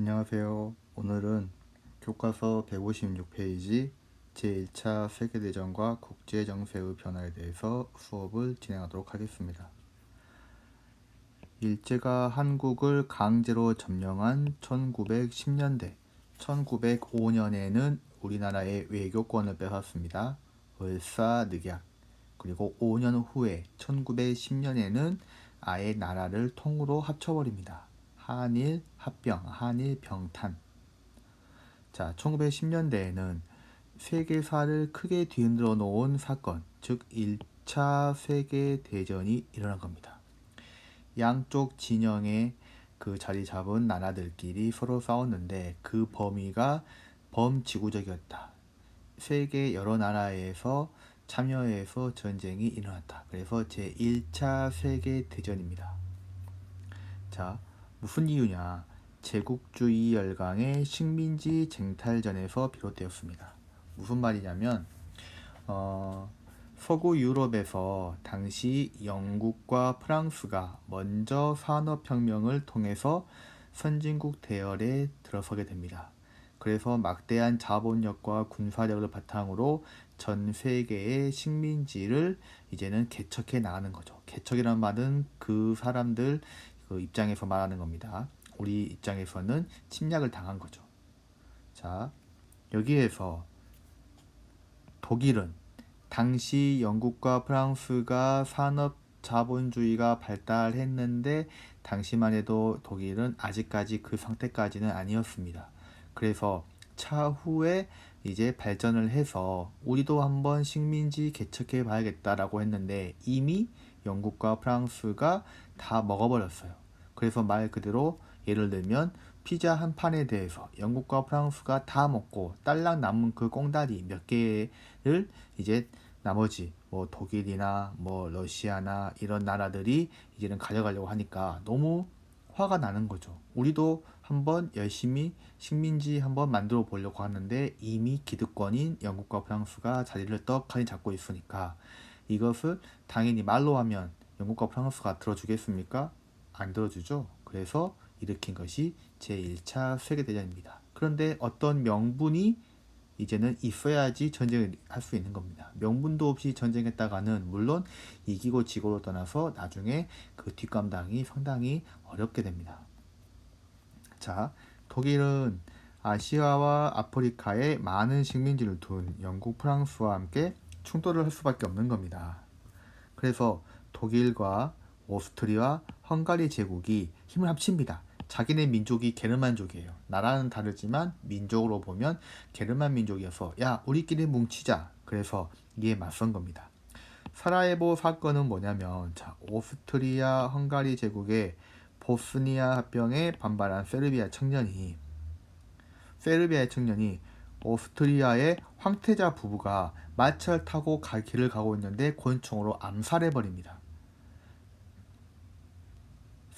안녕하세요. 오늘은 교과서 156페이지 제1차 세계대전과 국제정세의 변화에 대해서 수업을 진행하도록 하겠습니다. 일제가 한국을 강제로 점령한 1910년대, 1905년에는 우리나라의 외교권을 뺏었습니다. 을사 늑약. 그리고 5년 후에 1910년에는 아예 나라를 통으로 합쳐버립니다. 한일 합병, 한일 병탄. 자, 1910년대에는 세계사를 크게 뒤흔들어 놓은 사건, 즉 1차 세계 대전이 일어난 겁니다. 양쪽 진영에 그 자리 잡은 나라들끼리 서로 싸웠는데 그 범위가 범지구적이었다. 세계 여러 나라에서 참여해서 전쟁이 일어났다. 그래서 제 1차 세계 대전입니다. 자, 무슨 이유냐? 제국주의 열강의 식민지 쟁탈전에서 비롯되었습니다. 무슨 말이냐면 어, 서구 유럽에서 당시 영국과 프랑스가 먼저 산업혁명을 통해서 선진국 대열에 들어서게 됩니다. 그래서 막대한 자본력과 군사력을 바탕으로 전 세계의 식민지를 이제는 개척해 나가는 거죠. 개척이란 말은 그 사람들 그 입장에서 말하는 겁니다. 우리 입장에서는 침략을 당한 거죠. 자, 여기에서 독일은 당시 영국과 프랑스가 산업 자본주의가 발달했는데 당시만 해도 독일은 아직까지 그 상태까지는 아니었습니다. 그래서 차후에 이제 발전을 해서 우리도 한번 식민지 개척해 봐야겠다라고 했는데 이미 영국과 프랑스가 다 먹어버렸어요. 그래서 말 그대로 예를 들면 피자 한 판에 대해서 영국과 프랑스가 다 먹고 딸랑 남은 그 꽁다리 몇 개를 이제 나머지 뭐 독일이나 뭐 러시아나 이런 나라들이 이제는 가져가려고 하니까 너무 화가 나는 거죠. 우리도 한번 열심히 식민지 한번 만들어 보려고 하는데 이미 기득권인 영국과 프랑스가 자리를 떡하니 잡고 있으니까 이것을 당연히 말로 하면 영국과 프랑스가 들어주겠습니까? 안 들어주죠. 그래서 일으킨 것이 제1차 세계대전입니다. 그런데 어떤 명분이 이제는 있어야지 전쟁을 할 수 있는 겁니다. 명분도 없이 전쟁했다가는 물론 이기고 지고로 떠나서 나중에 그 뒷감당이 상당히 어렵게 됩니다. 자, 독일은 아시아와 아프리카에 많은 식민지를 둔 영국, 프랑스와 함께 충돌을 할 수밖에 없는 겁니다. 그래서 독일과 오스트리아, 헝가리 제국이 힘을 합칩니다. 자기네 민족이 게르만족이에요. 나라는 다르지만 민족으로 보면 게르만 민족이어서 야 우리끼리 뭉치자. 그래서 이에 맞선 겁니다. 사라예보 사건은 뭐냐면 자 오스트리아 헝가리 제국의 보스니아 합병에 반발한 세르비아 청년이 세르비아의 청년이 오스트리아의 황태자 부부가 마차를 타고 갈 길을 가고 있는데 권총으로 암살해 버립니다.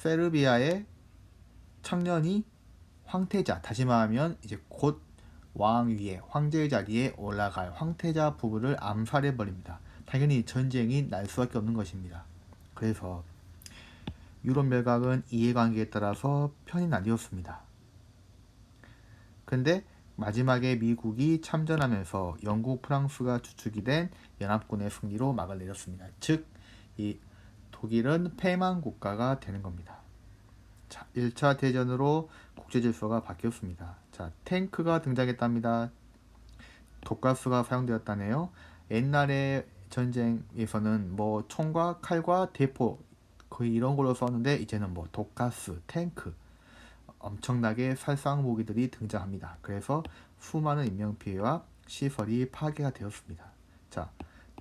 세르비아의 청년이 황태자, 다시 말하면 이제 곧 왕 위에 황제의 자리에 올라갈 황태자 부부를 암살해 버립니다. 당연히 전쟁이 날 수밖에 없는 것입니다. 그래서 유럽 멸각은 이해관계에 따라서 편이 나뉘었습니다. 근데 마지막에 미국이 참전하면서 영국, 프랑스가 주축이 된 연합군의 승리로 막을 내렸습니다. 즉, 이 독일은 패망 국가가 되는 겁니다. 자, 1차 대전으로 국제 질서가 바뀌었습니다. 자, 탱크가 등장했답니다. 독가스가 사용되었다네요. 옛날에 전쟁에서는 뭐 총과 칼과 대포 거의 이런 걸로 썼는데 이제는 뭐 독가스, 탱크 엄청나게 살상 무기들이 등장합니다. 그래서 수많은 인명 피해와 시설이 파괴가 되었습니다. 자,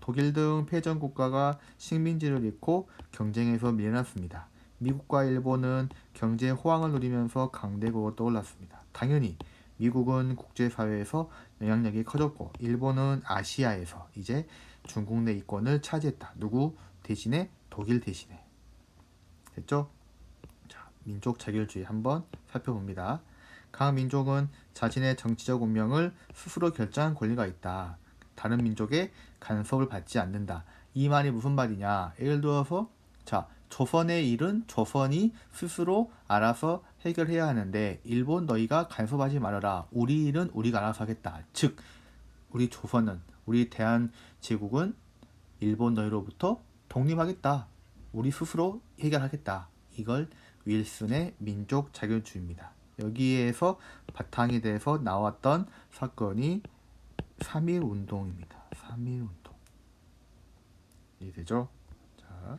독일 등 패전 국가가 식민지를 잃고 경쟁에서 밀려났습니다. 미국과 일본은 경제 호황을 누리면서 강대국으로 떠올랐습니다. 당연히 미국은 국제사회에서 영향력이 커졌고 일본은 아시아에서 이제 중국 내 이권을 차지했다. 누구 대신에 독일 대신에 됐죠? 자, 민족 자결주의 한번 살펴봅니다. 각 민족은 자신의 정치적 운명을 스스로 결정한 권리가 있다. 다른 민족의 간섭을 받지 않는다. 이 말이 무슨 말이냐? 예를 들어서 자 조선의 일은 조선이 스스로 알아서 해결해야 하는데 일본 너희가 간섭하지 말아라. 우리 일은 우리가 알아서 하겠다. 즉 우리 조선은 우리 대한제국은 일본 너희로부터 독립하겠다. 우리 스스로 해결하겠다. 이걸 윌슨의 민족 자결주의입니다. 여기에서 바탕이 돼서 나왔던 사건이 3.1 운동입니다. 3.1 운동. 이해되죠? 자.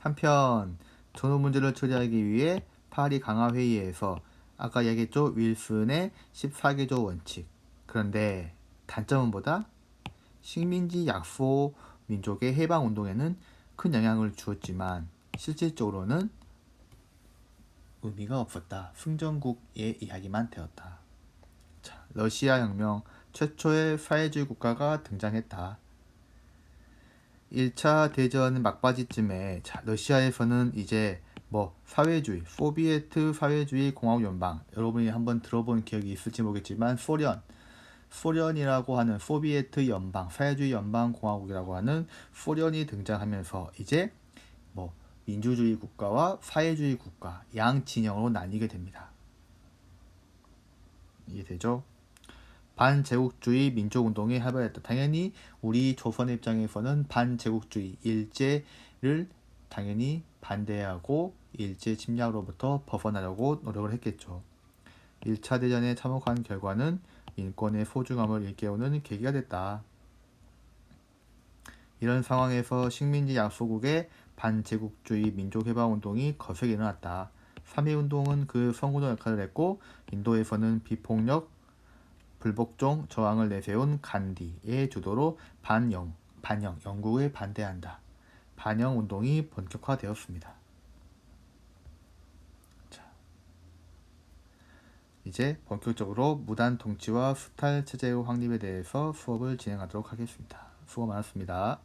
한편 전후 문제를 처리하기 위해 파리 강화 회의에서 아까 얘기했죠 윌슨의 14개조 원칙 그런데 단점은 보다 식민지 약소 민족의 해방 운동에는 큰 영향을 주었지만 실질적으로는 의미가 없었다. 승전국의 이야기만 되었다. 자, 러시아 혁명 최초의 사회주의 국가가 등장했다. 1차 대전 막바지쯤에 자, 러시아에서는 이제 뭐 사회주의, 소비에트 사회주의 공화국 연방 여러분이 한번 들어본 기억이 있을지 모르겠지만 소련 소련이라고 하는 소비에트 연방, 사회주의 연방 공화국이라고 하는 소련이 등장하면서 이제 뭐 민주주의 국가와 사회주의 국가 양 진영으로 나뉘게 됩니다. 이해되죠? 반제국주의 민족운동에 합의했다. 당연히 우리 조선 입장에서는 반제국주의 일제를 당연히 반대하고 일제 침략으로부터 벗어나려고 노력을 했겠죠. 1차 대전에 참혹한 결과는 인권의 소중함을 일깨우는 계기가 됐다. 이런 상황에서 식민지 약소국의 반제국주의 민족해방운동이 거세게 일어났다. 3.1 운동은 그 선구자 역할을 했고 인도에서는 비폭력 불복종 저항을 내세운 간디의 주도로 반영, 반영, 영국에 반대한다. 반영 운동이 본격화되었습니다. 자, 이제 본격적으로 무단 통치와 수탈 체제의 확립에 대해서 수업을 진행하도록 하겠습니다. 수고 많았습니다.